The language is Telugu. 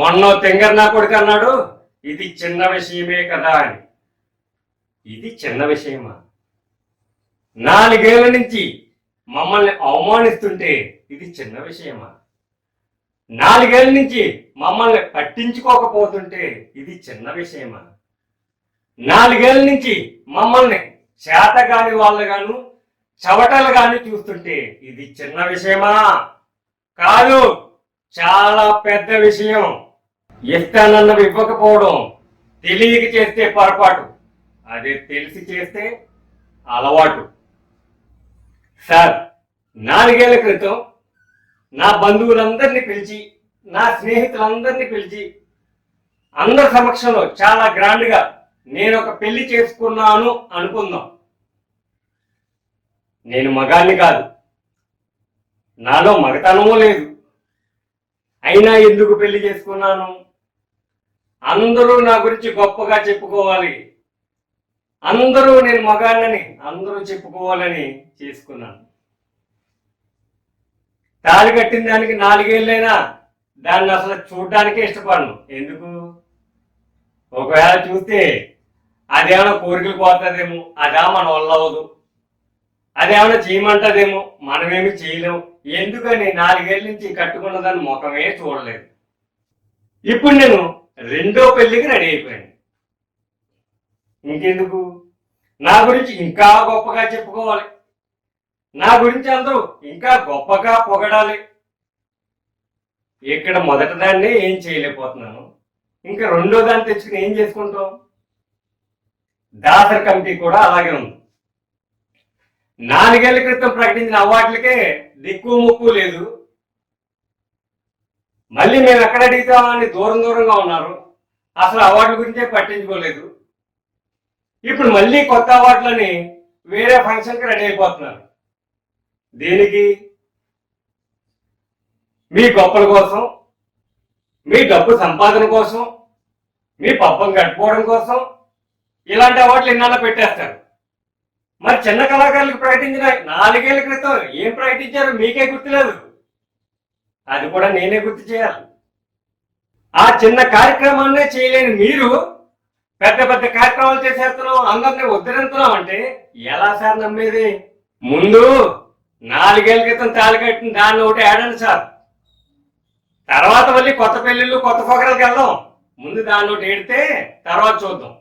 మొన్న తెంగర్ నా కొడుకు అన్నాడు ఇది చిన్న విషయమే కదా అని. ఇది చిన్న విషయమా? నాలుగేళ్ళ నుంచి మమ్మల్ని అవమానిస్తుంటే ఇది చిన్న విషయమా? నాలుగేళ్ళ నుంచి మమ్మల్ని పట్టించుకోకపోతుంటే ఇది చిన్న విషయమా? నాలుగేళ్ళ నుంచి మమ్మల్ని చేతగాని వాళ్ళగాను చవటలు గాని చూస్తుంటే ఇది చిన్న విషయమా? కాదు చాలా పెద్ద విషయం. ఇష్టానన్నవి ఇవ్వకపోవడం తెలియక చేస్తే పొరపాటు. అదే తెలిసి చేస్తే అలవాటు. సార్ నాలుగేళ్ళ క్రితం నా బంధువులందరినీ పిలిచి నా స్నేహితులందరినీ పిలిచి అందరి సమక్షంలో చాలా గ్రాండ్గా నేను ఒక పెళ్ళి చేసుకున్నాను అనుకుందాం. నేను మగాన్ని కాదు. నాలో మగతనమూ లేదు. అయినా ఎందుకు పెళ్ళి చేసుకున్నాను? అందరూ నా గురించి గొప్పగా చెప్పుకోవాలి. అందరూ నేను మగాన్నని అందరూ చెప్పుకోవాలని చేసుకున్నాను. తాళి కట్టిన దానికి నాలుగేళ్ళైనా దాన్ని అసలు చూడడానికే ఇష్టపడను. ఎందుకు? ఒకవేళ చూస్తే అదేమైనా కోరికలు పోతుందేమో అదా మన వల్ల అవ్వదు. అదేమైనా చేయమంటదేమో మనమేమి చేయలేము ఎందుకని నాలుగేళ్ళ నుంచి కట్టుకున్న దాన్ని ముఖమే చూడలేదు. ఇప్పుడు నేను రెండో పెళ్ళికి రెడీ అయిపోయాను ఇంకెందుకు? నా గురించి ఇంకా గొప్పగా చెప్పుకోవాలి. నా గురించి అందరూ ఇంకా గొప్పగా పొగడాలి. ఇక్కడ మొదటి దాన్ని ఏం చేయలేకపోతున్నాను. ఇంకా రెండో దాన్ని తెచ్చుకుని ఏం చేసుకుంటాం? దాసర్ కమిటీ కూడా అలాగే ఉంది. నాలుగేళ్ళ క్రితం ప్రకటించిన అవార్డులకే దిక్కు ముక్కు లేదు. మళ్ళీ మేము ఎక్కడ అడిగితామని దూరం దూరంగా ఉన్నారు. అసలు అవార్డుల గురించే పట్టించుకోలేదు. ఇప్పుడు మళ్ళీ కొత్త అవార్డులని వేరే ఫంక్షన్కి రెడీ అయిపోతున్నారు. దేనికి? మీ గొప్పల కోసం మీ డబ్బు సంపాదన కోసం మీ పబ్బం గడిపోవడం కోసం ఇలాంటి అవార్డులు ఇన్నాళ్ళ పెట్టేస్తారు. మరి చిన్న కళాకారులకు ప్రకటించిన నాలుగేళ్ళ క్రితం ఏం ప్రకటించారు మీకే గుర్తులేదు. అది కూడా నేనే గుర్తు చేయాలి. ఆ చిన్న కార్యక్రమాన్నే చేయలేని మీరు పెద్ద పెద్ద కార్యక్రమాలు చేసేస్తున్నాం అందరినీ ఉద్ధరించున్నాం అంటే ఎలా సార్ నమ్మేది? ముందు నాలుగేళ్ళ క్రితం తాళి కట్టిన దాన్ని ఒకటి ఆడండి సార్. తర్వాత మళ్ళీ కొత్త పెళ్ళిళ్ళు కొత్త పొగరలకు వెళ్దాం. ముందు దాన్ని ఒకటి ఏడితే తర్వాత చూద్దాం.